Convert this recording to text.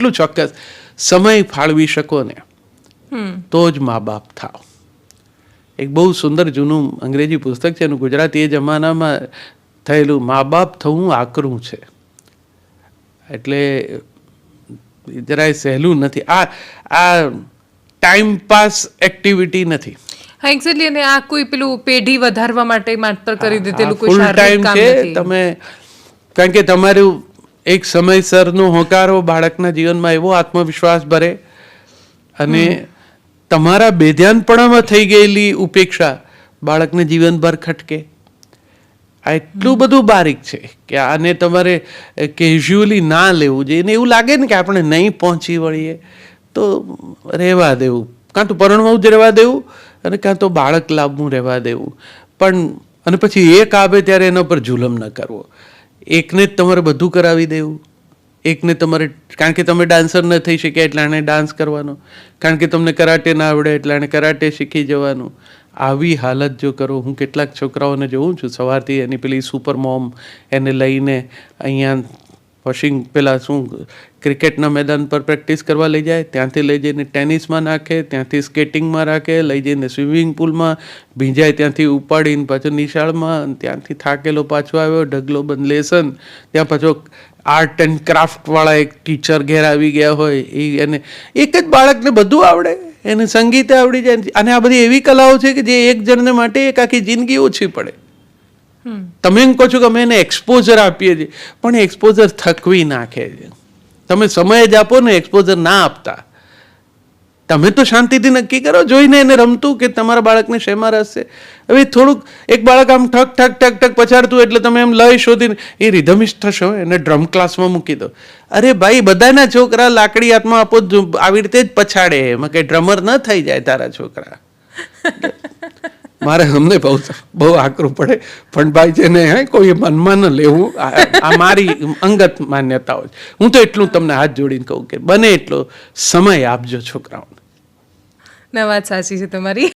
એટલું ચોક્કસ. સમય ફાળવી શકો ને તો જ મા બાપ થાવ. એક બહુ સુંદર જૂનું અંગ્રેજી પુસ્તક છે એનું ગુજરાતી એ જમાનામાં થયેલું મા બાપ થવું આકરું છે. એટલે જરાય સહેલું નથી. આ આ ટાઈમ પાસ એક્ટિવિટી નથી. હા એક્ઝેક્ટલી અને આ કોઈ પેલું પેઢી વધારવા માટે માત્ર કરી દીધેલું કોઈ ટાઈમ છે તમે કારણ કે તમારું એક સમયસરનો હોકારો બાળકના જીવનમાં એવો આત્મવિશ્વાસ ભરે અને તમારા બેધ્યાનપણામાં થઈ ગયેલી ઉપેક્ષા બાળકને જીવનભર ખટકે. આ એટલું બધું બારીક છે કે આને તમારે કેઝ્યુઅલી ના લેવું જોઈએ. ને એવું લાગે ને કે આપણે નહીં પહોંચી વળીએ તો રહેવા દેવું. કાં તો પરણવું જ રહેવા દેવું અને કાં તો બાળક લાવવું રહેવા દેવું. પણ અને પછી એક આવે ત્યારે એના પર જુલમ ન કરવો. એકને જ તમારે બધું કરાવી દેવું. એકને તમારે, કારણ કે તમે ડાન્સર ન થઈ શક્યા એટલે આને ડાન્સ કરવાનો. કારણ કે તમને કરાટે ના આવડે એટલે આને કરાટે શીખી જવાનું. આવી હાલત જો કરો, હું કેટલાક છોકરાઓને જોઉં છું સવારથી એની પેલી સુપર મોમ એને લઈને અહીંયા વોશિંગ પેલા શું, ક્રિકેટના મેદાન પર પ્રેક્ટિસ કરવા લઈ જાય, ત્યાંથી લઈ જઈને ટેનિસમાં નાખે, ત્યાંથી સ્કેટિંગમાં રાખે, લઈ જઈને સ્વિમિંગ પુલમાં ભીંજાય, ત્યાંથી ઉપાડીને પાછો નિશાળમાં, ત્યાંથી થાકેલો પાછો આવ્યો, ઢગલો બંધ લેસન, ત્યાં પાછો આર્ટ એન્ડ ક્રાફ્ટવાળા એક ટીચર ઘેર આવી ગયા હોય, એ એને, એક જ બાળકને બધું આવડે, એને સંગીત આવડી જાય, અને આ બધી એવી કલાઓ છે કે જે એક જણને માટે એક આખી જિંદગી ઓછી પડે. તમે એમ કહો છો કે અમે એને એક્સપોઝર આપીએ છીએ. પણ એક્સપોઝર થકવી નાખે છે. તમે સમય જ આપો ને એક્સપોઝર ના આપતા. તમે તો શાંતિથી નક્કી કરો જોઈને એને રમતું કે તમારા બાળકને શેમાં રસ છે? હવે થોડુંક એક બાળક આમ ઠક ઠક ઠક ઠક પછાડતું એટલે તમે એમ લય શોધીને એ રિધમિસ્ટ થશો એને ડ્રમ ક્લાસમાં મૂકી દો. અરે ભાઈ બધાના છોકરા લાકડી હાથમાં આપો આવી રીતે જ પછાડે. એમાં કઈ ડ્રમર ન થઈ જાય તારા છોકરા. મારે અમને બહુ બહુ આકરું પડે. પણ ભાઈ છે ને કોઈ મનમાં ન લેવું. આ મારી અંગત માન્યતાઓ છે. હું તો એટલું તમને હાથ જોડીને કહું કે બને એટલો સમય આપજો છોકરાઓને. ના વાત સાચી છે તમારી.